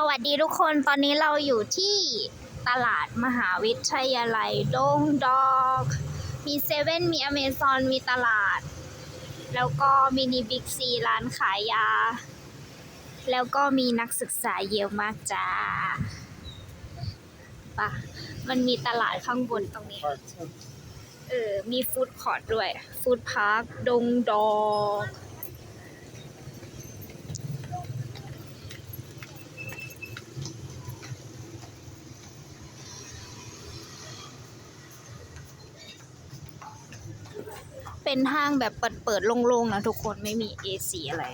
สวัสดีทุกคนตอนนี้เราอยู่ที่ตลาดมหาวิทยาลัยดงดอก มีเซเว่นมีอเมซอนมีตลาด แล้วก็มินิบิ๊กซีร้านขายยา แล้วก็มีนักศึกษาเยอะมากจ้าปะมันมีตลาดข้างบนตรงนี้ Part two. เออ มีฟู้ดคอร์ทด้วย ฟู้ดพาร์คดงดอก เป็นห้างแบบเปิดเปิดโล่งๆนะทุกคนไม่มีเอซีอะไร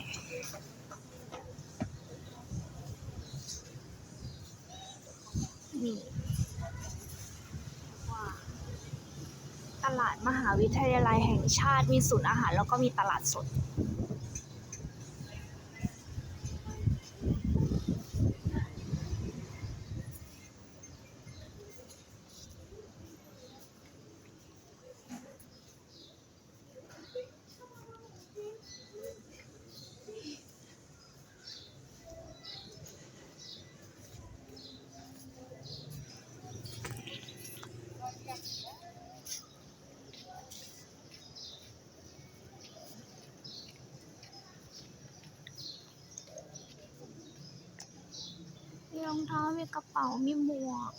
นี่ตลาดมหาวิทยาลัยแห่งชาติมีศูนย์อาหารแล้วก็มีตลาดสด รองเท้ามีกระเป๋ามีหมวก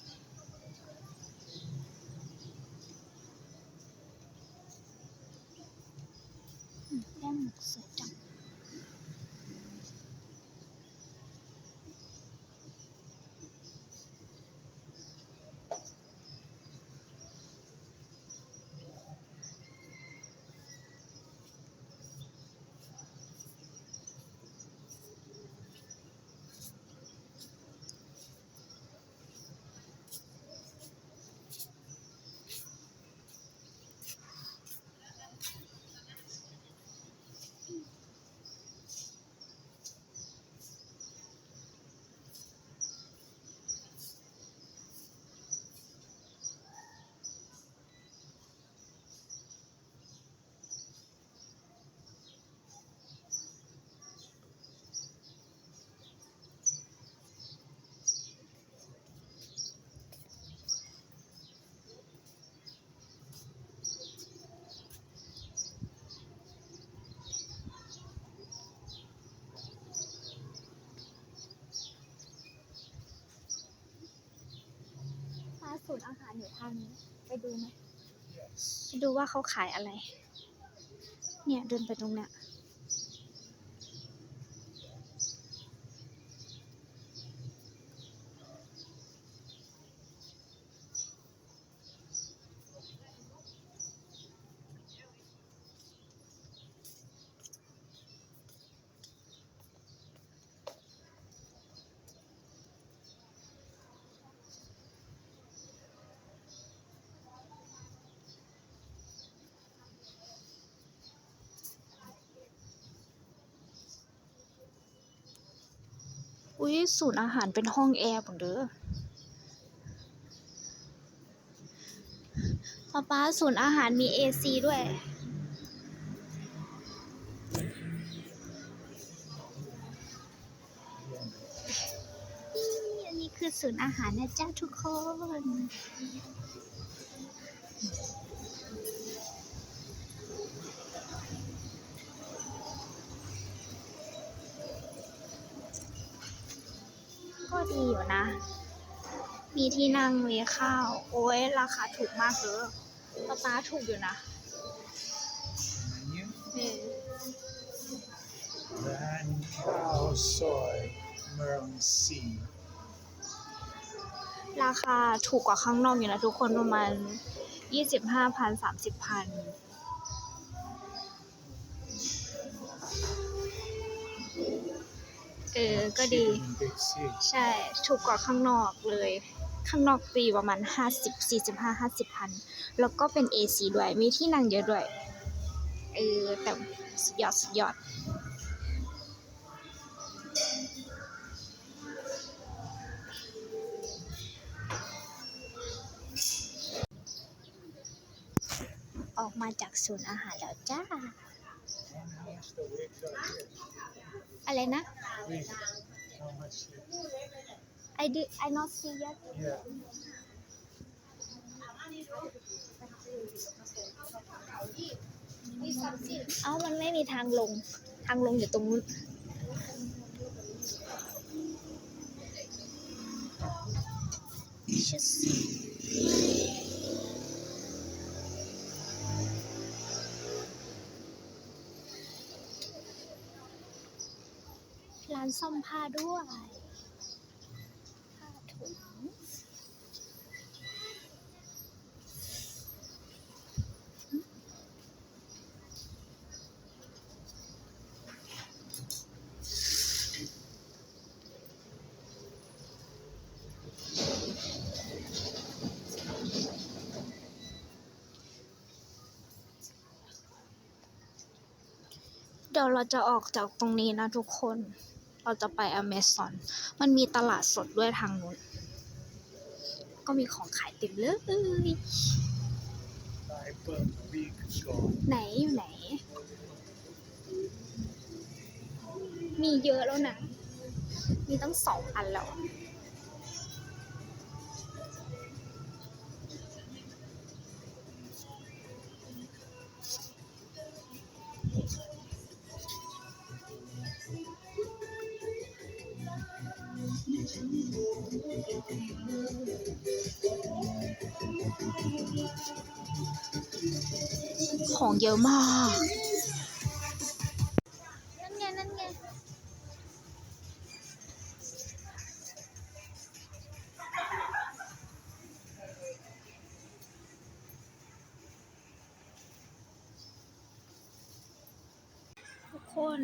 านอยู่ทานี้ ไปดูไหมไปดูว่าเขาขายอะไร เนี่ยเดินไปตรงเนี้ย อุ้ยศูนย์อาหารเป็นห้องแอร์หมเด้อป๊าป๊าศูนย์อาหารมีเอซีด้วยอันนี้คือศูนย์อาหารนะจ๊ะทุกคน ก็ดีอยู่นะ มีที่นั่งมีข้าว โอ้ยราคาถูกมากเลยป๊าป๊าถูกอยู่นะ Menu. เออ Lamb, cow, soy, merlin sea. ราคาถูกกว่าข้างนอกอยู่นะทุกคนประมาณยี่สิบห้าพันสามสิบพัน เออ ก็ดี Cheaper than Big C. ใช่ ถูกกว่าข้างนอกเลย ข้างนอกตีประมาณห้าสิบสี่สิบห้าห้าสิบพัน แล้วก็เป็น AC ด้วย มีที่นั่งเยอะด้วย เออ แต่สุดยอดสุดยอดออกมาจากศูนย์อาหารแล้วจ้า One has to wait till here. อะไรนะ Wait. how much it I did I not see yet Yeah. เอ้ามันไม่มีทางลง ทางลงอยู่ตรงนู้น ซ่อมผ้าด้วยผ้าถุงเดี๋ยวเราจะออกจากตรงนี้นะทุกคน เราจะไปอเมซอน มันมีตลาดสดด้วยทางนู้น ก็มีของขายเต็มเลยไหนอยู่ไหน มีเยอะแล้วนะ มีตั้งสองอันแล้ว ของเยอะมาก นั่นไง นั่นไง ทุกคน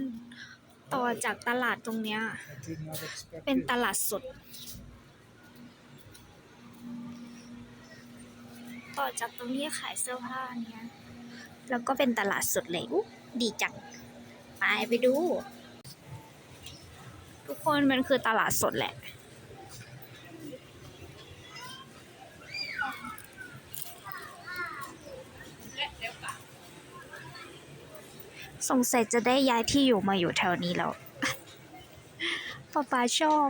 ต่อจากตลาดตรงเนี้ย เป็นตลาดสด ต่อจากตรงนี้ขายเสื้อผ้าเนี่ย แล้วก็เป็นตลาดสดเลยดีจัง ไปไปดู ทุกคนมันคือตลาดสดแหละสงสัยจะได้ย้ายที่อยู่มาอยู่แถวนี้แล้วป๊าป๊าชอบ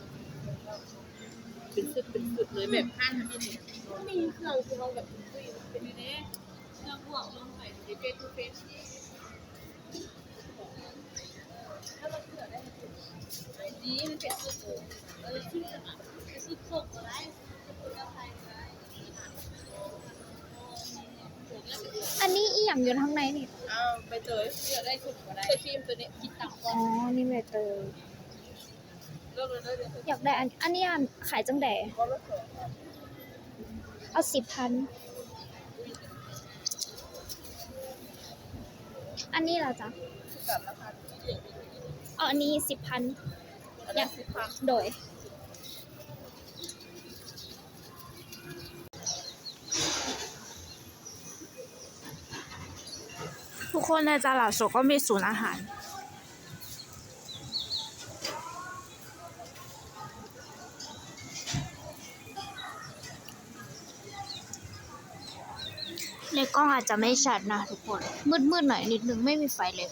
เป็นสุดเป็นสุดเลยแบบห้านทำยังไงมีเครื่องคือเราแบบคุยเป็นยังไงเครื่องบวกลงไปในเฟซทูเฟซถ้าเราเผื่อได้ไอ้ดีมันเป็นสุดเลยเออชื่ออะสุดสดก็ได้สุดกาแฟก็ได้อันนี้อีหยังอยู่ข้างในนี่เอาไปเตยเลือกได้สุดก็ได้ครีมตัวนี้คิดต่ำก่ออ๋นอนี่ใบเตยเลื อกเลยได้เลยอยากได้อันอันนี้อันขายจังแดก็เลือกเลยเอาสิบพัน อันนี้ล่ะจ๊ะกับราคาที่เหลือเอาอันนี้สิบพันอยากสิบพันโดยทุกคนในตลาดสดก็มีศูนย์อาหาร ในกล้องอาจจะไม่ชัดนะทุกคน มืดๆหน่อยนิดนึงไม่มีไฟเลย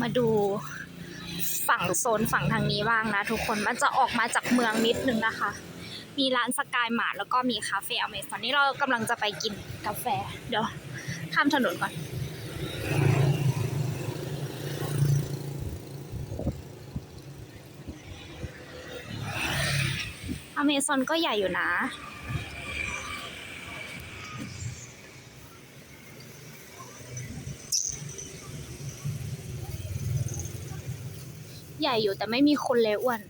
มาดูฝั่งโซนฝั่งทางนี้บ้างนะ ทุกคนมันจะออกมาจากเมืองนิดนึงนะคะ มีร้านสกายหมาแล้วก็มีคาเฟ่อเมซอนนี่เรากำลังจะไปกิน กาแฟ เดี๋ยว ข้ามถนนก่อน อเมซอนก็ใหญ่อยู่นะใหญ่อยู่แต่ไม่มีคนเลยอ้วน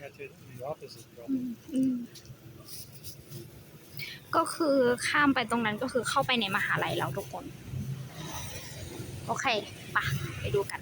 That's it, the opposite อื problem. มอืม ก็คือข้ามไปตรงนั้นก็คือเข้าไปในมหาลัยแล้วทุกคน โอเคปะไปดูกัน